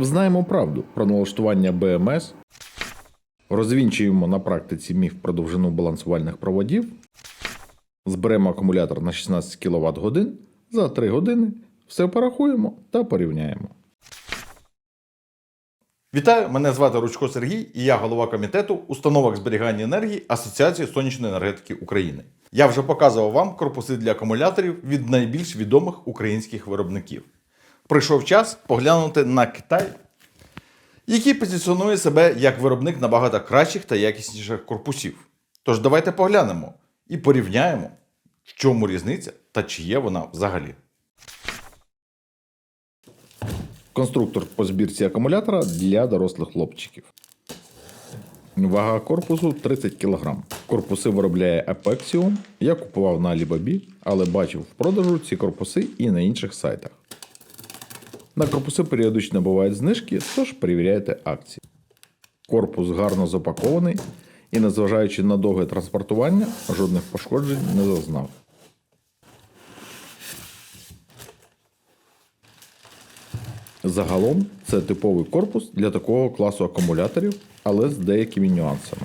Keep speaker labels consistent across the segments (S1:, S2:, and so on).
S1: Знаємо правду про налаштування БМС, розвінчуємо на практиці міф про довжину балансувальних проводів, зберемо акумулятор на 16 кВт годин за 3 години, все порахуємо та порівняємо.
S2: Вітаю, мене звати Ручко Сергій, і я голова комітету установок зберігання енергії Асоціації сонячної енергетики України. Я вже показував вам корпуси для акумуляторів від найбільш відомих українських виробників. Прийшов час поглянути на Китай, який позиціонує себе як виробник набагато кращих та якісніших корпусів. Тож давайте поглянемо і порівняємо, в чому різниця та чи є вона взагалі.
S1: Конструктор по збірці акумулятора для дорослих хлопчиків. Вага корпусу 30 кг. Корпуси виробляє Apexium. Я купував на Alibaba, але бачив в продажу ці корпуси і на інших сайтах. На корпуси періодично бувають знижки, тож перевіряйте акції. Корпус гарно запакований і, незважаючи на довге транспортування, жодних пошкоджень не зазнав. Загалом це типовий корпус для такого класу акумуляторів, але з деякими нюансами.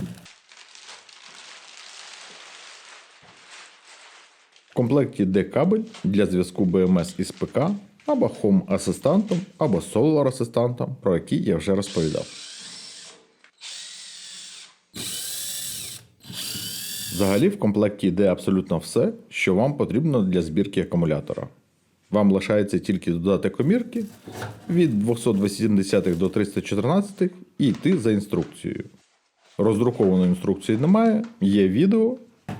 S1: В комплекті йде кабель для зв'язку BMS із ПК або Home асистантом, або Solar асистантом, про який я вже розповідав. Взагалі в комплекті йде абсолютно все, що вам потрібно для збірки акумулятора. Вам лишається тільки додати комірки від 280 до 314 і йти за інструкцією. Роздрукованої інструкції немає, є відео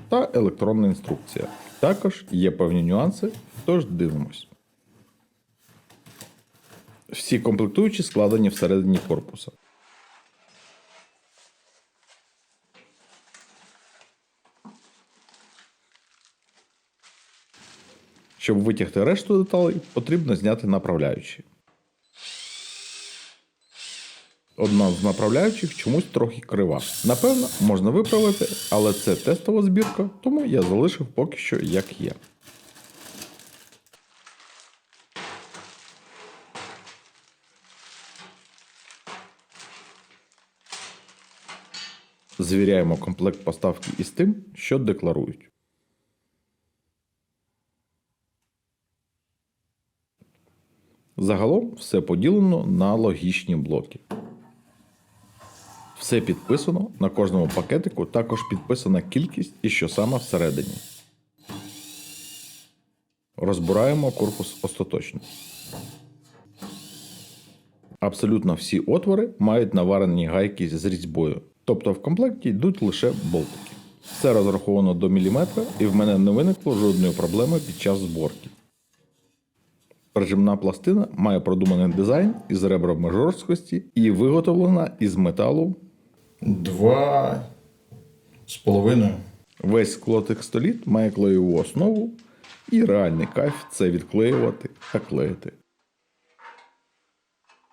S1: та електронна інструкція. Також є певні нюанси, тож дивимось. Всі комплектуючі складені всередині корпуса. Щоб витягти решту деталей, потрібно зняти направляючі. Одна з направляючих чомусь трохи крива. Напевно, можна виправити, але це тестова збірка, тому я залишив поки що як є. Звіряємо комплект поставки із тим, що декларують. Загалом все поділено на логічні блоки. Все підписано на кожному пакетику, також підписана кількість і що саме всередині. Розбираємо корпус остаточно. Абсолютно всі отвори мають наварені гайки з різьбою, тобто в комплекті йдуть лише болтики. Все розраховано до міліметра, і в мене не виникло жодної проблеми під час зборки. Прижимна пластина має продуманий дизайн із ребрами жорсткості і виготовлена із металу.
S2: Два з половиною.
S1: Весь склотекстоліт має клеєву основу, і реальний кайф це відклеювати та клеїти.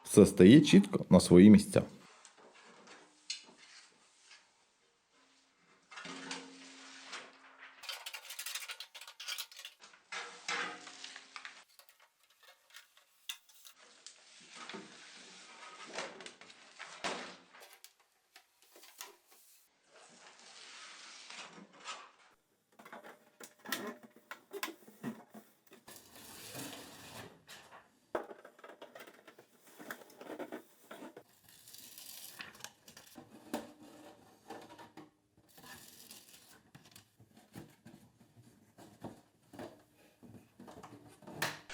S1: Все стає чітко на свої місця.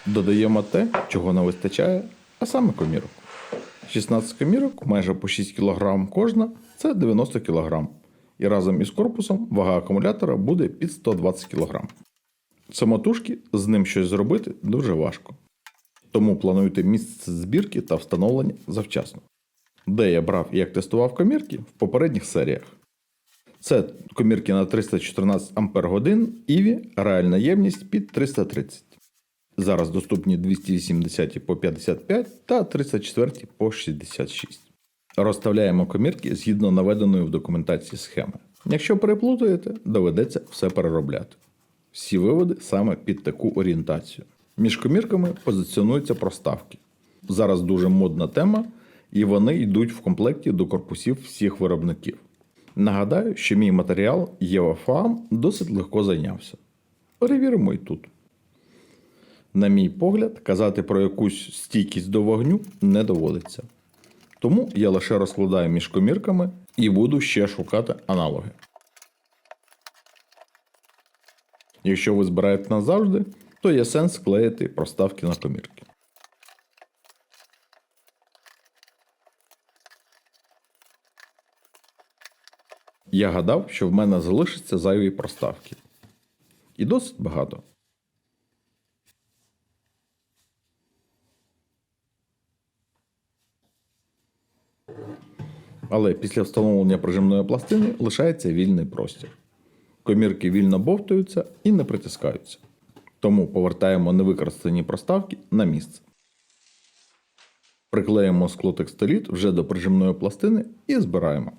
S1: Додаємо те, чого не вистачає, а саме комірок. 16 комірок, майже по 6 кг кожна, це 90 кг. І разом із корпусом вага акумулятора буде під 120 кг. Самотужки з ним щось зробити дуже важко. Тому плануйте місце збірки та встановлення завчасно. Де я брав і як тестував комірки в попередніх серіях. Це комірки на 314 Ах, Іві, реальна ємність під 330. Зараз доступні 280 по 55 та 34 по 66. Розставляємо комірки згідно наведеної в документації схеми. Якщо переплутаєте, доведеться все переробляти. Всі виводи саме під таку орієнтацію. Між комірками позиціонуються проставки. зараз дуже модна тема, і вони йдуть в комплекті до корпусів всіх виробників. Нагадаю, що мій матеріал ЄВФАМ досить легко зайнявся. Перевіримо і тут. На мій погляд, казати про якусь стійкість до вогню не доводиться. Тому я лише розкладаю між комірками і буду ще шукати аналоги. Якщо ви збираєте назавжди, то є сенс клеїти проставки на комірки. Я гадав, що в мене залишиться зайві проставки. І досить багато. Але після встановлення прижимної пластини лишається вільний простір. Комірки вільно бовтаються і не притискаються. Тому повертаємо невикористані проставки на місце. Приклеїмо склотекстиліт вже до прижимної пластини і збираємо.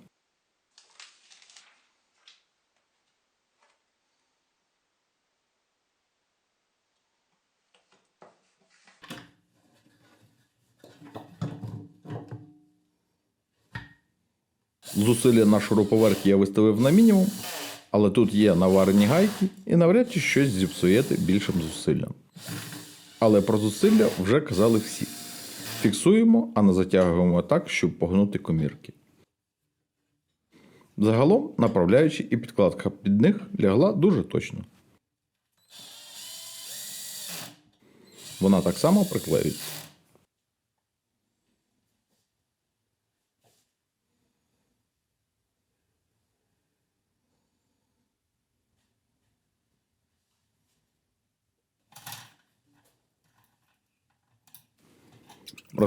S1: Зусилля на шуруповерті я виставив на мінімум, але тут є наварені гайки і навряд чи щось зіпсуєте більшим зусиллям. Але про зусилля вже казали всі. Фіксуємо, а не затягуємо так, щоб погнути комірки. Загалом, направляючи і підкладка під них лягла дуже точно. Вона так само приклеюється.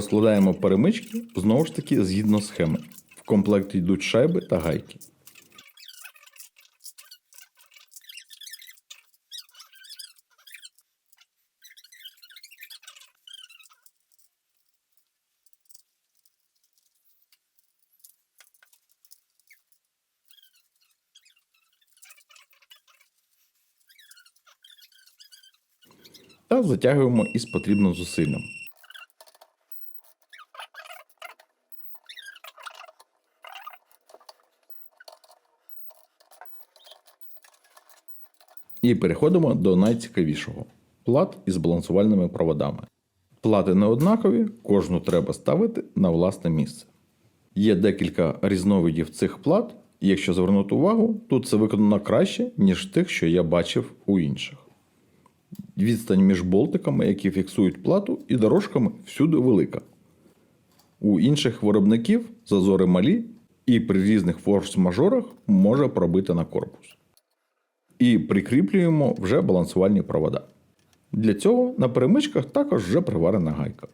S1: Розкладаємо перемички знову ж таки згідно схеми. В комплект йдуть шайби та гайки. Та затягуємо із потрібним зусиллям. І переходимо до найцікавішого плат із балансувальними проводами. Плати не однакові, кожну треба ставити на власне місце. Є декілька різновидів цих плат, і якщо звернути увагу, тут це виконано краще, ніж тих, що я бачив у інших. Відстань між болтиками, які фіксують плату, і дорожками всюди велика. У інших виробників зазори малі, і при різних форс-мажорах може пробити на корпус і прикріплюємо вже балансувальні провода. Для цього на перемичках також вже приварена гайка.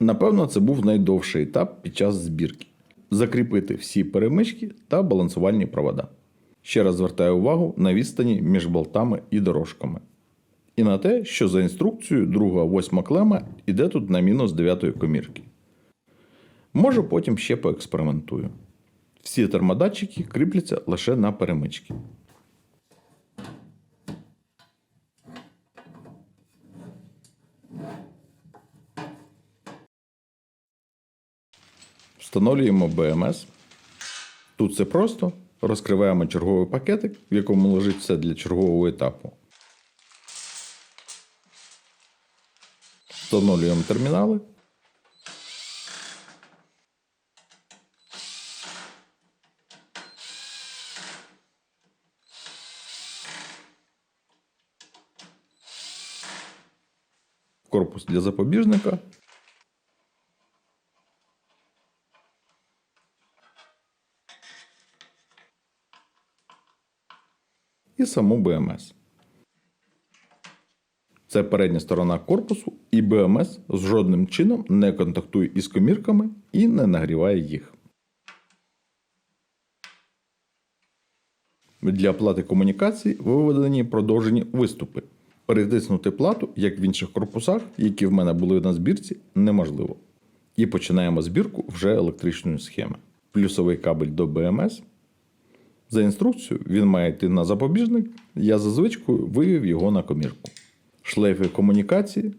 S1: Напевно, це був найдовший етап під час збірки. Закріпити всі перемички та балансувальні провода. Ще раз звертаю увагу на відстані між болтами і дорожками. І на те, що за інструкцією друга восьма клема йде тут на мінус 9 комірки. Може потім ще поекспериментую. Всі термодатчики кріпляться лише на перемички. Встановлюємо BMS. Тут все просто. Розкриваємо черговий пакетик, в якому лежить все для чергового етапу. Встановлюємо термінали. Корпус для запобіжника. І саму БМС. Це передня сторона корпусу, і БМС з жодним чином не контактує із комірками і не нагріває їх. Для плати комунікацій виведені продовжені виступи. Перетиснути плату, як в інших корпусах, які в мене були на збірці, неможливо. І починаємо збірку вже електричної схеми. Плюсовий кабель до БМС, За інструкцією він має йти на запобіжник, я за звичкою вивів його на комірку. Шлейфи комунікації.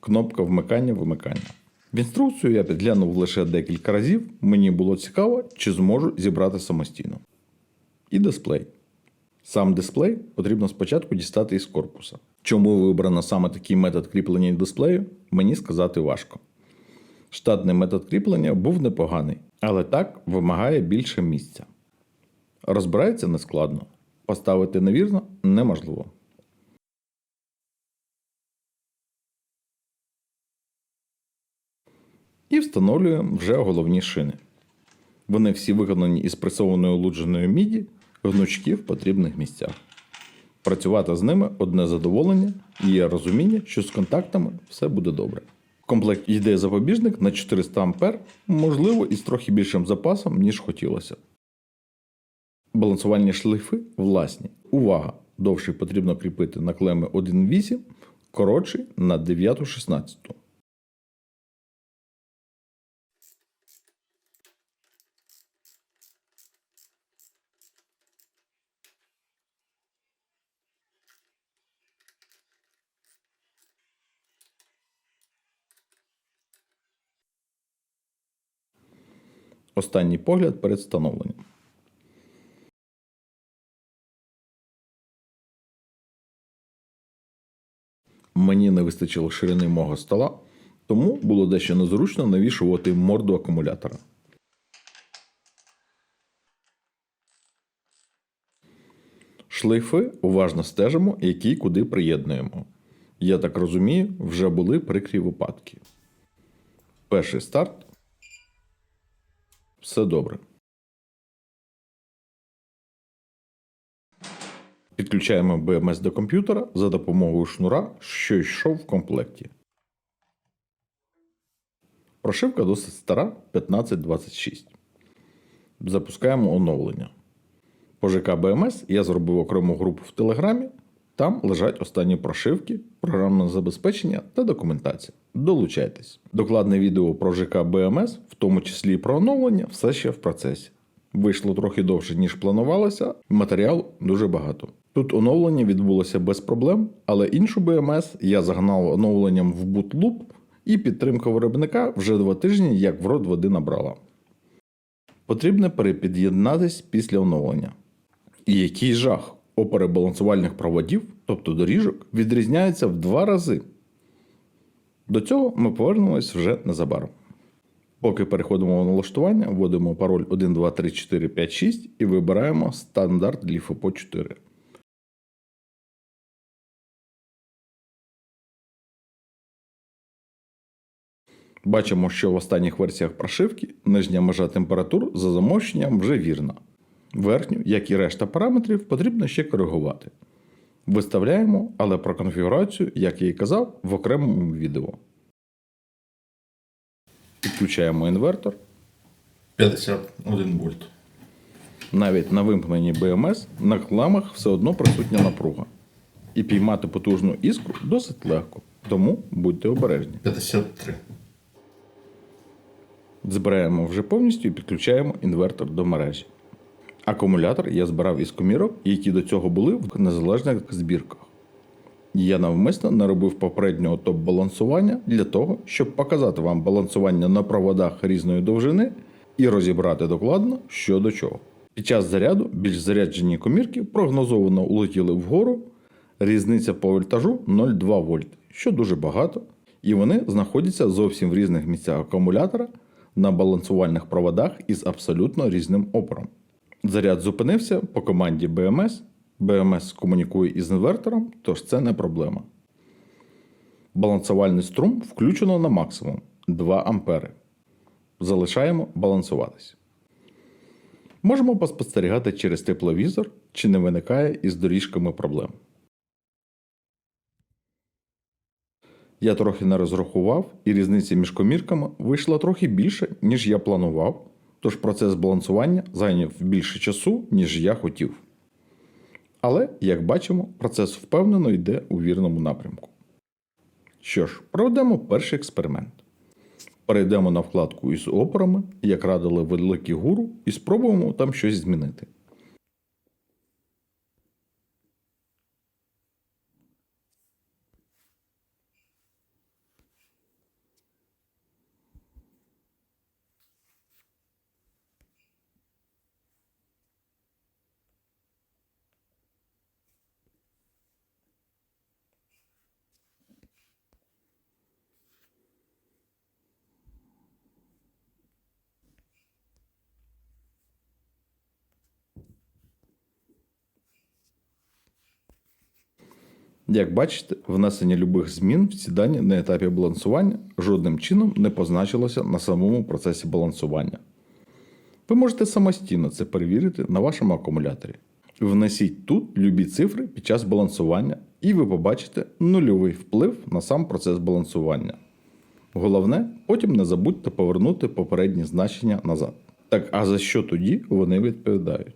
S1: Кнопка вмикання-вимикання. В інструкцію я підглянув лише декілька разів. Мені було цікаво, чи зможу зібрати самостійно. І дисплей. Сам дисплей потрібно спочатку дістати із корпуса. Чому вибрано саме такий метод кріплення дисплею, мені сказати важко. Штатний метод кріплення був непоганий, але так вимагає більше місця. Розбирається нескладно. Поставити невірно неможливо. І встановлюємо вже головні шини. Вони всі виконані із пресованої улудженої міді, гнучки в потрібних місцях. Працювати з ними одне задоволення і є розуміння, що з контактами все буде добре. Комплект йде запобіжник на 400 А, можливо, із трохи більшим запасом, ніж хотілося. Балансувальні шлейфи власні. Увага! Довший потрібно кріпити на клеми 1.8, коротший на 9.16. Останній погляд перед встановленням. Мені не вистачило ширини мого стола, тому було дещо незручно навішувати морду акумулятора. Шлейфи уважно стежимо, які куди приєднуємо. Я так розумію, вже були прикрі випадки. Перший старт. Все добре. Підключаємо BMS до комп'ютера за допомогою шнура, що йшов в комплекті. Прошивка досить стара 1526. Запускаємо оновлення. По ЖК BMS я зробив окрему групу в Телеграмі. Там лежать останні прошивки, програмне забезпечення та документація. Долучайтесь. Докладне відео про ЖК BMS, в тому числі про оновлення, все ще в процесі. Вийшло трохи довше, ніж планувалося, матеріалу дуже багато. Тут оновлення відбулося без проблем, але іншу BMS я загнав оновленням в Bootloop, і підтримка виробника вже два тижні як в рот води набрала. Потрібно перепід'єднатись після оновлення. І який жах! Опори балансувальних проводів, тобто доріжок, відрізняються в два рази. До цього ми повернемось вже незабаром. Поки переходимо в налаштування, вводимо пароль 123456 і вибираємо стандарт LiFePO 4. Бачимо, що в останніх версіях прошивки нижня межа температур за замовченням вже вірна. Верхню, як і решта параметрів, потрібно ще коригувати. Виставляємо, але про конфігурацію, як я і казав, в окремому відео. Підключаємо інвертор. 51 вольт. Навіть на вимкненні BMS на кламах все одно присутня напруга. І піймати потужну іскру досить легко. Тому будьте обережні.
S2: 53.
S1: Збираємо вже повністю і підключаємо інвертор до мережі. Акумулятор я збирав із комірок, які до цього були в незалежних збірках. Я навмисно не робив попереднього топ-балансування для того, щоб показати вам балансування на проводах різної довжини і розібрати докладно, що до чого. Під час заряду більш заряджені комірки прогнозовано улетіли вгору, різниця по вольтажу 0,2 вольт, що дуже багато, і вони знаходяться зовсім в різних місцях акумулятора на балансувальних проводах із абсолютно різним опором. Заряд зупинився по команді BMS. BMS комунікує із інвертором, тож це не проблема. Балансувальний струм включено на максимум 2 А. Залишаємо балансуватись. Можемо поспостерігати через тепловізор, чи не виникає із доріжками проблем. Я трохи не розрахував, і різниця між комірками вийшла трохи більше, ніж я планував, тож процес балансування зайняв більше часу, ніж я хотів. Але, як бачимо, процес впевнено йде у вірному напрямку. Що ж, проведемо перший експеримент. Перейдемо на вкладку із опорами, як радили великі гуру, і спробуємо там щось змінити. Як бачите, внесення любих змін в ці дані на етапі балансування жодним чином не позначилося на самому процесі балансування. Ви можете самостійно це перевірити на вашому акумуляторі. Внесіть тут любі цифри під час балансування, і ви побачите нульовий вплив на сам процес балансування. Головне, потім не забудьте повернути попередні значення назад. Так, а за що тоді вони відповідають?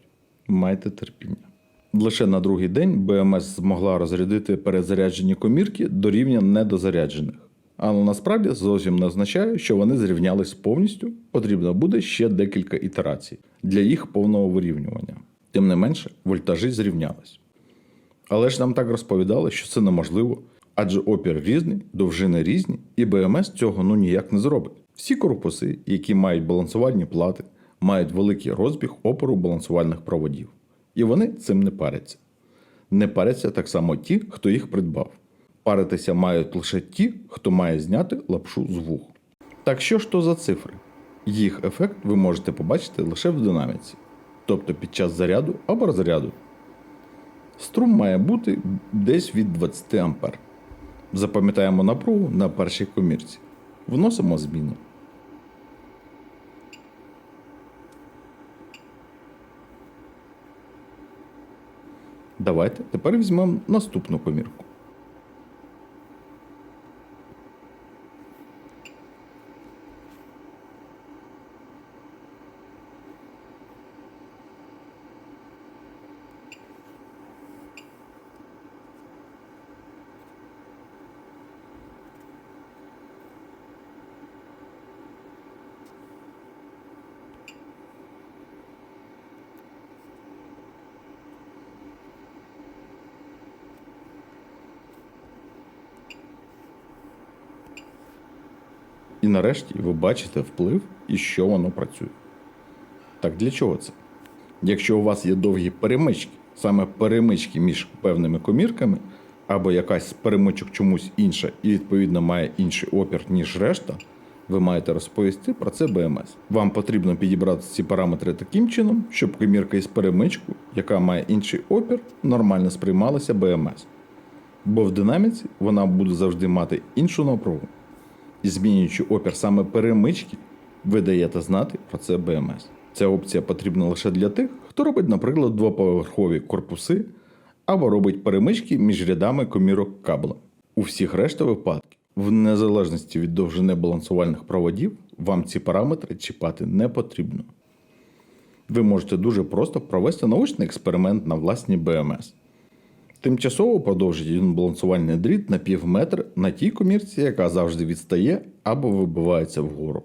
S1: Майте терпіння. Лише на другий день БМС змогла розрядити перезаряджені комірки до рівня недозаряджених. Але насправді зовсім не означає, що вони зрівнялись повністю. Потрібно буде ще декілька ітерацій для їх повного вирівнювання. Тим не менше, вольтажі зрівнялись. Але ж нам так розповідали, що це неможливо, адже опір різний, довжини різні, і БМС цього ну ніяк не зробить. Всі корпуси, які мають балансувальні плати, мають великий розбіг опору балансувальних проводів. І вони цим не паряться. Не паряться так само ті, хто їх придбав. Паритися мають лише ті, хто має зняти лапшу з вух. Так що ж то за цифри? Їх ефект ви можете побачити лише в динаміці, тобто під час заряду або розряду. Струм має бути десь від 20 А. Запам'ятаємо напругу на першій комірці. Вносимо зміни. Давайте тепер візьмемо наступну комірку. І нарешті ви бачите вплив і що воно працює. Так для чого це? Якщо у вас є довгі перемички, саме перемички між певними комірками, або якась з перемичок чомусь інша і відповідно має інший опір, ніж решта, ви маєте розповісти про це БМС. Вам потрібно підібрати ці параметри таким чином, щоб комірка із перемичкою, яка має інший опір, нормально сприймалася БМС. Бо в динаміці вона буде завжди мати іншу напругу. І змінюючи опір саме перемички, ви даєте знати про це БМС. Ця опція потрібна лише для тих, хто робить, наприклад, двоповерхові корпуси або робить перемички між рядами комірок кабла. У всіх решта випадків, в незалежності від довжини балансувальних проводів, вам ці параметри чіпати не потрібно. Ви можете дуже просто провести научний експеримент на власній БМС. Тимчасово продовжить він балансувальний дріт на пів метра на тій комірці, яка завжди відстає або вибивається вгору.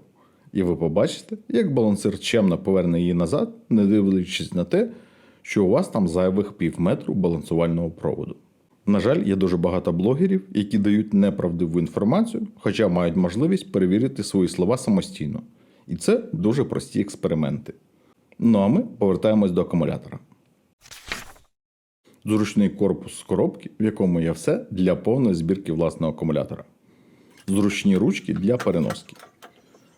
S1: І ви побачите, як балансир чемно поверне її назад, не дивлячись на те, що у вас там зайвих пів метру балансувального проводу. На жаль, є дуже багато блогерів, які дають неправдиву інформацію, хоча мають можливість перевірити свої слова самостійно. І це дуже прості експерименти. Ну а ми повертаємось до акумулятора зручний корпус з коробки, в якому є все для повної збірки власного акумулятора, зручні ручки для переноски.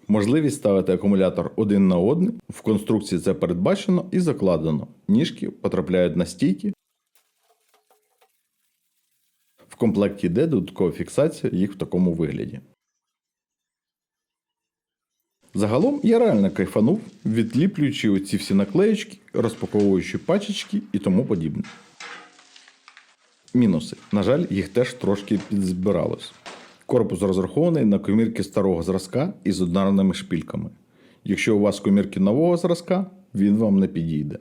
S1: Можливість ставити акумулятор один на один. В конструкції це передбачено і закладено. Ніжки потрапляють на стійки. В комплекті йде додаткова фіксація їх в такому вигляді. Загалом я реально кайфанув, відліплюючи оці всі наклеєчки, розпаковуючи пачечки і тому подібне. Мінуси. На жаль, їх теж трошки підзбиралось. Корпус розрахований на комірки старого зразка із однарними шпільками. Якщо у вас комірки нового зразка, він вам не підійде.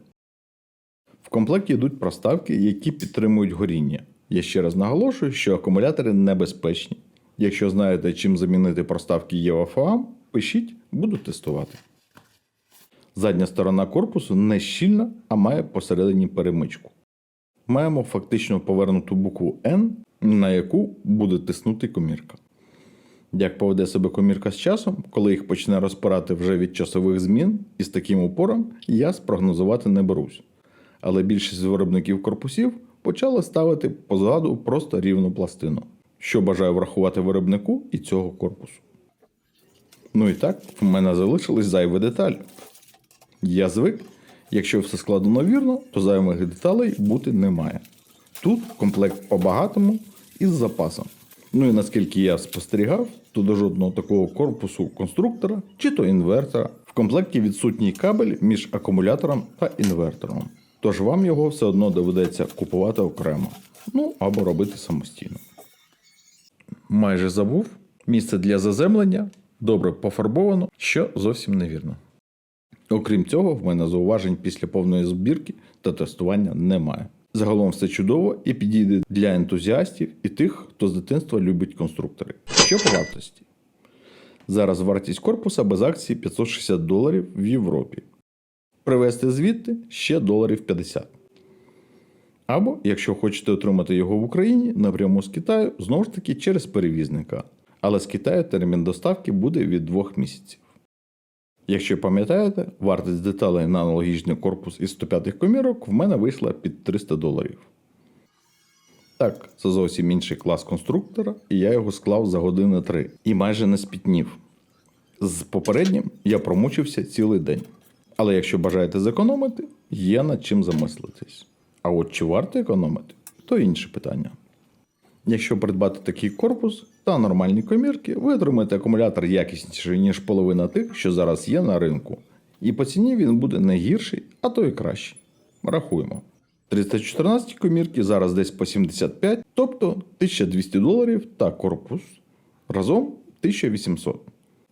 S1: В комплекті йдуть проставки, які підтримують горіння. Я ще раз наголошую, що акумулятори небезпечні. Якщо знаєте, чим замінити проставки ЄВФА, пишіть, буду тестувати. Задня сторона корпусу не щільна, а має посередині перемичку. Маємо фактично повернуту букву N, на яку буде тиснути комірка. Як поведе себе комірка з часом, коли їх почне розпирати вже від часових змін і з таким упором, я спрогнозувати не берусь. Але більшість виробників корпусів почали ставити позаду просто рівну пластину, що бажаю врахувати виробнику і цього корпусу. Ну і так, в мене залишились зайві деталі. Я звик, якщо все складено вірно, то зайвих деталей бути не має. Тут комплект по-багатому і запасом. Ну і наскільки я спостерігав, то до жодного такого корпусу конструктора чи то інвертора в комплекті відсутній кабель між акумулятором та інвертором. Тож вам його все одно доведеться купувати окремо, ну або робити самостійно. Майже забув місце для заземлення добре пофарбовано, що зовсім невірно. Окрім цього, в мене зауважень після повної збірки та тестування немає. Загалом все чудово і підійде для ентузіастів і тих, хто з дитинства любить конструктори. Що по вартості? Зараз вартість корпуса без акції 560 доларів в Європі. Привезти звідти ще доларів 50. Або, якщо хочете отримати його в Україні напряму з Китаю, знову ж таки через перевізника. Але з Китаю термін доставки буде від 2 місяців. Якщо пам'ятаєте, вартість деталей на аналогічний корпус із 105 комірок в мене вийшла під 300 доларів. Так, це зовсім інший клас конструктора, і я його склав за години 3 і майже не спітнів. З попереднім я промучився цілий день. Але якщо бажаєте зекономити, є над чим замислитись. А от чи варто економити, то інше питання. Якщо придбати такий корпус та нормальні комірки, ви отримаєте акумулятор якісніший, ніж половина тих, що зараз є на ринку. І по ціні він буде не гірший, а то і кращий. Рахуємо. 314 комірки зараз десь по 75, тобто 1200 доларів та корпус. Разом 1800.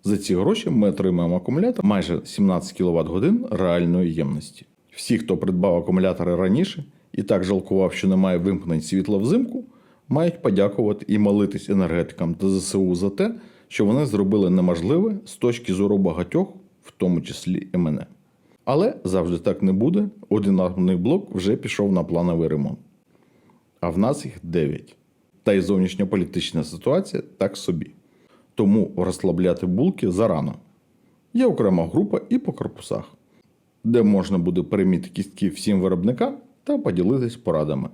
S1: За ці гроші ми отримаємо акумулятор майже 17 кВт годин реальної ємності. Всі, хто придбав акумулятори раніше і так жалкував, що немає вимкнень світла взимку, мають подякувати і молитись енергетикам та ЗСУ за те, що вони зробили неможливе з точки зору багатьох, в тому числі і мене. Але завжди так не буде. Один атомний блок вже пішов на плановий ремонт. А в нас їх 9. Та й зовнішньополітична ситуація так собі. Тому розслабляти булки зарано. Є окрема група і по корпусах, де можна буде переміти кістки всім виробникам та поділитись порадами.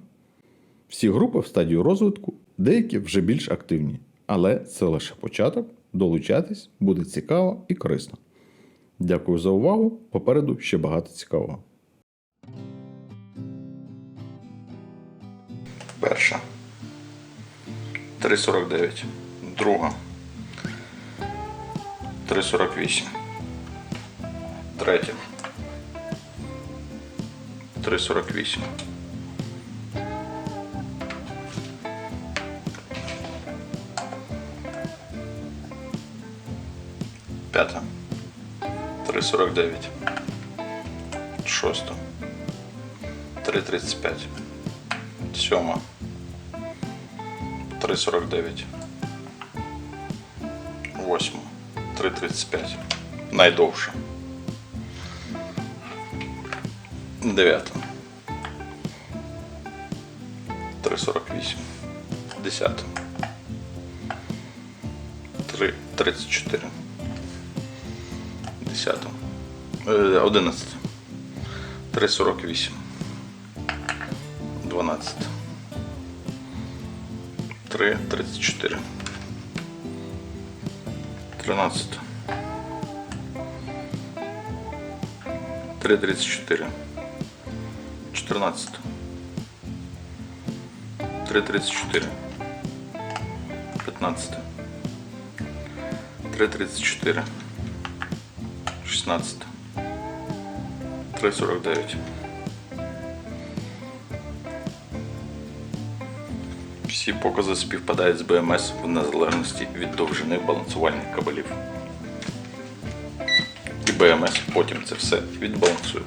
S1: Всі групи в стадії розвитку, деякі вже більш активні, але це лише початок. Долучатись буде цікаво і корисно. Дякую за увагу. Попереду ще багато цікавого.
S2: Перша. 3,49. Друга. 3,48. Третя. 3,48. 3,49. Шоста. 3,35. Сьома. 3,49. Восьма. 3,35. Найдовша. Дев'ята. 3,48. Десята. 3,34. Десята. Е, Одинадцята. 3,48. Дванадцята. 3, 34. 13. 3, 34. 14. 3, 34. 15. 3, 34. 16. 3, 49. Всі покази співпадають з БМС в незалежності від довжини балансувальних кабелів. І БМС потім це все відбалансує.